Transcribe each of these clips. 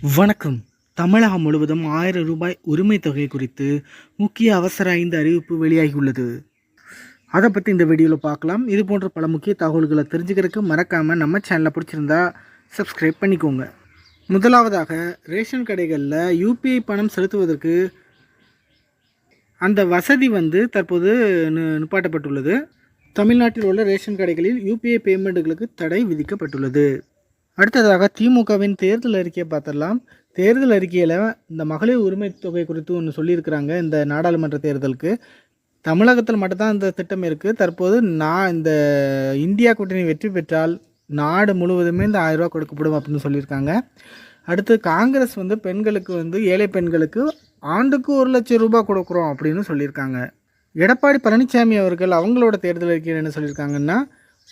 வணக்கம். தமிழகம் முழுவதும் ஆயிரம் ரூபாய் உரிமை தொகை குறித்து முக்கிய அவசர ஐந்து அறிவிப்பு வெளியாகியுள்ளது. அதை பற்றி இந்த வீடியோவில் பார்க்கலாம். இது போன்ற பல முக்கிய தகவல்களை தெரிஞ்சுக்கிறதுக்கு மறக்காமல் நம்ம சேனலை பிடிச்சிருந்தா சப்ஸ்கிரைப் பண்ணிக்கோங்க. முதலாவதாக ரேஷன் கடைகளில் யூபிஐ பணம் செலுத்துவதற்கு அந்த வசதி வந்து தற்போது நு- நிப்பாட்டப்பட்டுள்ளது. தமிழ்நாட்டில் உள்ள ரேஷன் கடைகளில் யூபிஐ பேமெண்ட்டுகளுக்கு தடை விதிக்கப்பட்டுள்ளது. அடுத்ததாக திமுகவின் தேர்தல் அறிக்கையை பார்த்துடலாம். தேர்தல் அறிக்கையில் இந்த மகளிர் உரிமை தொகை குறித்து ஒன்று சொல்லியிருக்கிறாங்க இந்த நாடாளுமன்ற தேர்தலுக்கு. தமிழகத்தில் மட்டும்தான் இந்த திட்டம் இருக்குது தற்போது நான் இந்த இந்தியா கூட்டணி வெற்றி பெற்றால் நாடு முழுவதுமே இந்த ஆயிரம் ரூபாய் கொடுக்கப்படும் அப்படின்னு சொல்லியிருக்காங்க. அடுத்து காங்கிரஸ் வந்து பெண்களுக்கு வந்து ஏழை பெண்களுக்கு ஆண்டுக்கு ஒரு லட்சம் ரூபாய் கொடுக்குறோம் அப்படின்னு சொல்லியிருக்காங்க. எடப்பாடி பழனிசாமி அவர்கள் அவங்களோட தேர்தல் அறிக்கையில் என்ன சொல்லியிருக்காங்கன்னா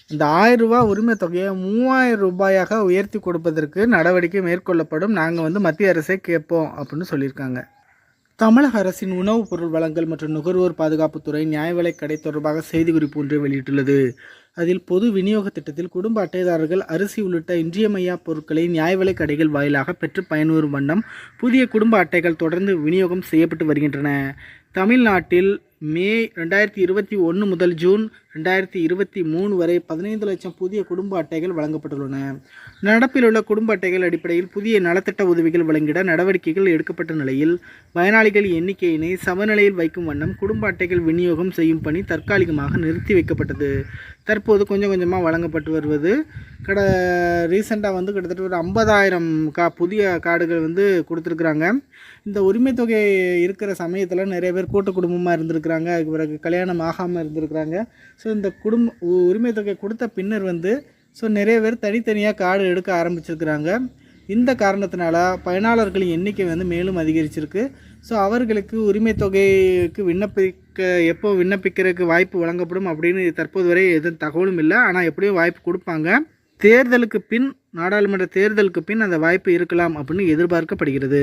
இந்த ஆயிரம் ரூபாய் உரிமை தொகையை மூவாயிரம் ரூபாயாக உயர்த்தி கொடுப்பதற்கு நடவடிக்கை மேற்கொள்ளப்படும். நாங்கள் வந்து மத்திய அரசை கேட்போம் அப்படின்னு சொல்லியிருக்காங்க. தமிழக அரசின் உணவுப் பொருள் வழங்கல் மற்றும் நுகர்வோர் பாதுகாப்புத்துறை நியாய கடை தொடர்பாக செய்திக்குறிப்பு ஒன்றை வெளியிட்டுள்ளது. அதில் பொது விநியோக திட்டத்தில் குடும்ப அட்டைதாரர்கள் அரிசி உள்ளிட்ட இன்றியமையா பொருட்களை நியாய கடைகள் வாயிலாக பெற்று பயன்பெறும் வண்ணம் புதிய குடும்ப அட்டைகள் தொடர்ந்து விநியோகம் செய்யப்பட்டு வருகின்றன. தமிழ்நாட்டில் மே ரெண்டாயிரத்தி இருபத்தி ஒன்று முதல் ஜூன் ரெண்டாயிரத்தி இருபத்தி மூணு வரை பதினைந்து லட்சம் புதிய குடும்ப அட்டைகள் வழங்கப்பட்டுள்ளன. நடப்பில் உள்ள குடும்ப அட்டைகள் அடிப்படையில் புதிய நலத்திட்ட உதவிகள் வழங்கிட நடவடிக்கைகள் எடுக்கப்பட்ட நிலையில் பயனாளிகள் எண்ணிக்கையினை சமநிலையில் வைக்கும் வண்ணம் குடும்ப அட்டைகள் விநியோகம் செய்யும் பணி தற்காலிகமாக நிறுத்தி வைக்கப்பட்டது. தற்போது கொஞ்சம் கொஞ்சமாக வழங்கப்பட்டு வருவது. கட ரீசெண்டாக வந்து கிட்டத்தட்ட ஒரு ஐம்பதாயிரம் கா புதிய கார்டுகள் வந்து கொடுத்துருக்குறாங்க. இந்த உரிமை தொகை இருக்கிற சமயத்தில் நிறைய பேர் கூட்டு குடும்பமாக இருந்திருக்கிறாங்க. அதுக்கு பிறகு கல்யாணம் ஆகாமல் இருந்திருக்கிறாங்க. ஸோ இந்த குடும்ப உ- உரிமை தொகை கொடுத்த பின்னர் வந்து ஸோ நிறைய பேர் தனித்தனியாக கார்டு எடுக்க ஆரம்பிச்சிருக்கிறாங்க. இந்த காரணத்தினால பயனாளர்களின் எண்ணிக்கை வந்து மேலும் அதிகரிச்சிருக்கு. ஸோ அவர்களுக்கு உரிமை தொகைக்கு விண்ணப்பிக்க எப்போ விண்ணப்பிக்கிறதுக்கு வாய்ப்பு வழங்கப்படும் அப்படின்னு தற்போது வரை எதுவும் தகவலும் இல்லை. ஆனால் எப்படியும் வாய்ப்பு கொடுப்பாங்க. தேர்தலுக்கு பின் நாடாளுமன்ற தேர்தலுக்கு பின் அந்த வாய்ப்பு இருக்கலாம் அப்படின்னு எதிர்பார்க்கப்படுகிறது.